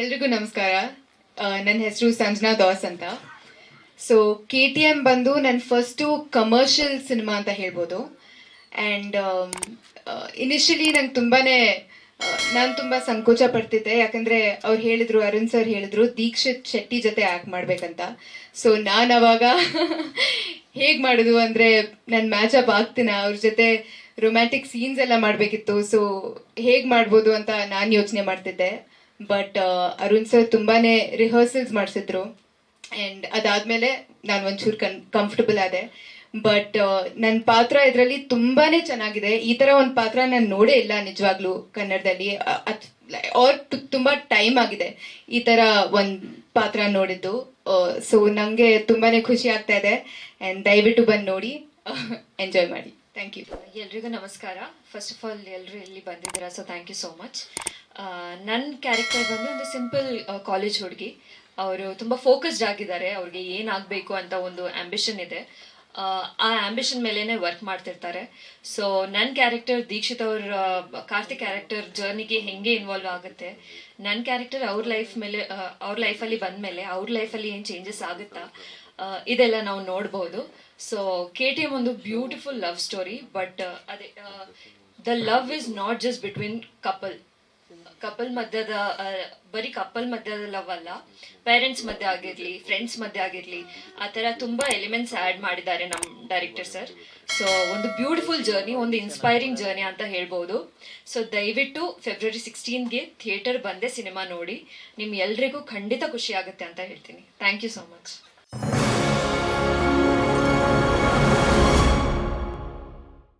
ಎಲ್ರಿಗೂ ನಮಸ್ಕಾರ. ನನ್ನ ಹೆಸರು ಸಂಜನಾ ದಾಸ್ ಅಂತ. ಸೊ ಕೆ ಟಿ ಎಂ ಬಂದು ನನ್ನ ಫಸ್ಟು ಕಮರ್ಷಿಯಲ್ ಸಿನಿಮಾ ಅಂತ ಹೇಳ್ಬೋದು. ಆ್ಯಂಡ್ ಇನಿಷಿಯಲಿ ನಂಗೆ ತುಂಬಾ ನಾನು ತುಂಬ ಸಂಕೋಚ ಪಡ್ತಿದ್ದೆ. ಯಾಕಂದರೆ ಅವ್ರು ಹೇಳಿದರು, ಅರುಣ್ ಸರ್ ಹೇಳಿದರು, ದೀಕ್ಷಿತ್ ಶೆಟ್ಟಿ ಜೊತೆ ಆ್ಯಕ್ಟ್ ಮಾಡಬೇಕಂತ. ಸೊ ನಾನು ಅವಾಗ ಹೇಗೆ ಮಾಡೋದು ಅಂದರೆ ನಾನು ಮ್ಯಾಚ್ ಅಪ್ ಆಗ್ತೀನ? ಅವ್ರ ಜೊತೆ ರೊಮ್ಯಾಂಟಿಕ್ ಸೀನ್ಸ್ ಎಲ್ಲ ಮಾಡಬೇಕಿತ್ತು. ಸೊ ಹೇಗೆ ಮಾಡ್ಬೋದು ಅಂತ ನಾನು ಯೋಚನೆ ಮಾಡ್ತಿದ್ದೆ. ಬಟ್ ಅರುಣ್ ಸರ್ ತುಂಬಾನೇ ರಿಹರ್ಸಲ್ಸ್ ಮಾಡಿಸಿದ್ರು. ಆ್ಯಂಡ್ ಅದಾದ್ಮೇಲೆ ನಾನು ಒಂಚೂರು ಕನ್ ಕಂಫರ್ಟಬಲ್ ಆದೆ. ಬಟ್ ನನ್ನ ಪಾತ್ರ ಇದರಲ್ಲಿ ತುಂಬಾನೇ ಚೆನ್ನಾಗಿದೆ. ಈ ಥರ ಒಂದು ಪಾತ್ರ ನಾನು ನೋಡೇ ಇಲ್ಲ ನಿಜವಾಗ್ಲೂ ಕನ್ನಡದಲ್ಲಿ. ಅವ್ರ ತುಂಬ ಟೈಮ್ ಆಗಿದೆ ಈ ಥರ ಒಂದು ಪಾತ್ರ ನೋಡಿದ್ದು. ಸೊ ನನಗೆ ತುಂಬಾನೇ ಖುಷಿ ಆಗ್ತಾ ಇದೆ. ಆ್ಯಂಡ್ ದಯವಿಟ್ಟು ಬಂದು ನೋಡಿ. ಎಂಜಾಯ್ ಮಾಡಿ. ಥ್ಯಾಂಕ್ ಯು ಎಲ್ರಿಗೂ ನಮಸ್ಕಾರ. ಫಸ್ಟ್ ಆಫ್ ಆಲ್ ಎಲ್ಲರೂ ಇಲ್ಲಿ ಬಂದಿದ್ದೀರಾ? So thank you so much ನನ್ನ ಕ್ಯಾರೆಕ್ಟರ್ ಬಂದು ಒಂದು ಸಿಂಪಲ್ ಕಾಲೇಜ್ ಹುಡುಗಿ. ಅವರು ತುಂಬ ಫೋಕಸ್ಡ್ ಆಗಿದ್ದಾರೆ. ಅವ್ರಿಗೆ ಏನಾಗಬೇಕು ಅಂತ ಒಂದು ಆ್ಯಂಬಿಷನ್ ಇದೆ. ಆ, ಆ್ಯಂಬಿಷನ್ ಆಂಬಿಷನ್ ಮೇಲೇನೆ ವರ್ಕ್ ಮಾಡ್ತಿರ್ತಾರೆ. ಸೊ ನನ್ನ ಕ್ಯಾರೆಕ್ಟರ್ ದೀಕ್ಷಿತ್ ಅವ್ರ ಕಾರ್ತಿಕ್ ಕ್ಯಾರೆಕ್ಟರ್ ಜರ್ನಿಗೆ ಹೆಂಗೆ ಇನ್ವಾಲ್ವ್ ಆಗುತ್ತೆ? ನನ್ನ ಕ್ಯಾರೆಕ್ಟರ್ ಅವ್ರ ಲೈಫ್ ಮೇಲೆ ಅವ್ರ ಲೈಫಲ್ಲಿ ಬಂದಮೇಲೆ ಅವ್ರ ಲೈಫಲ್ಲಿ ಏನು ಚೇಂಜಸ್ ಆಗುತ್ತಾ? ಇದೆಲ್ಲ ನಾವು ನೋಡ್ಬೋದು. ಸೊ ಕೆ ಟಿ ಎಂ ಒಂದು ಬ್ಯೂಟಿಫುಲ್ ಲವ್ ಸ್ಟೋರಿ ಬಟ್ ಅದೇ the love is not just between couple couple ಮಧ್ಯದ ಬರೀ ಕಪಲ್ ಮಧ್ಯದ ಲವ್ ಅಲ್ಲ ಪೇರೆಂಟ್ಸ್ ಮಧ್ಯೆ ಆಗಿರ್ಲಿ ಫ್ರೆಂಡ್ಸ್ ಮಧ್ಯೆ ಆಗಿರ್ಲಿ, ಆ ಥರ ತುಂಬ ಎಲಿಮೆಂಟ್ಸ್ ಆ್ಯಡ್ ಮಾಡಿದ್ದಾರೆ ನಮ್ಮ ಡೈರೆಕ್ಟರ್ ಸರ್ ಸೊ ಒಂದು ಬ್ಯೂಟಿಫುಲ್ ಜರ್ನಿ ಒಂದು ಇನ್ಸ್ಪೈರಿಂಗ್ ಜರ್ನಿ ಅಂತ ಹೇಳ್ಬೋದು. ಸೊ ದಯವಿಟ್ಟು ಫೆಬ್ರವರಿ ಸಿಕ್ಸ್ಟೀನ್ಗೆ ಥಿಯೇಟರ್ ಬಂದೆ ಸಿನಿಮಾ ನೋಡಿ ನಿಮ್ ಎಲ್ರಿಗೂ ಖಂಡಿತ ಖುಷಿ ಆಗುತ್ತೆ ಅಂತ ಹೇಳ್ತೀನಿ. Thank you so much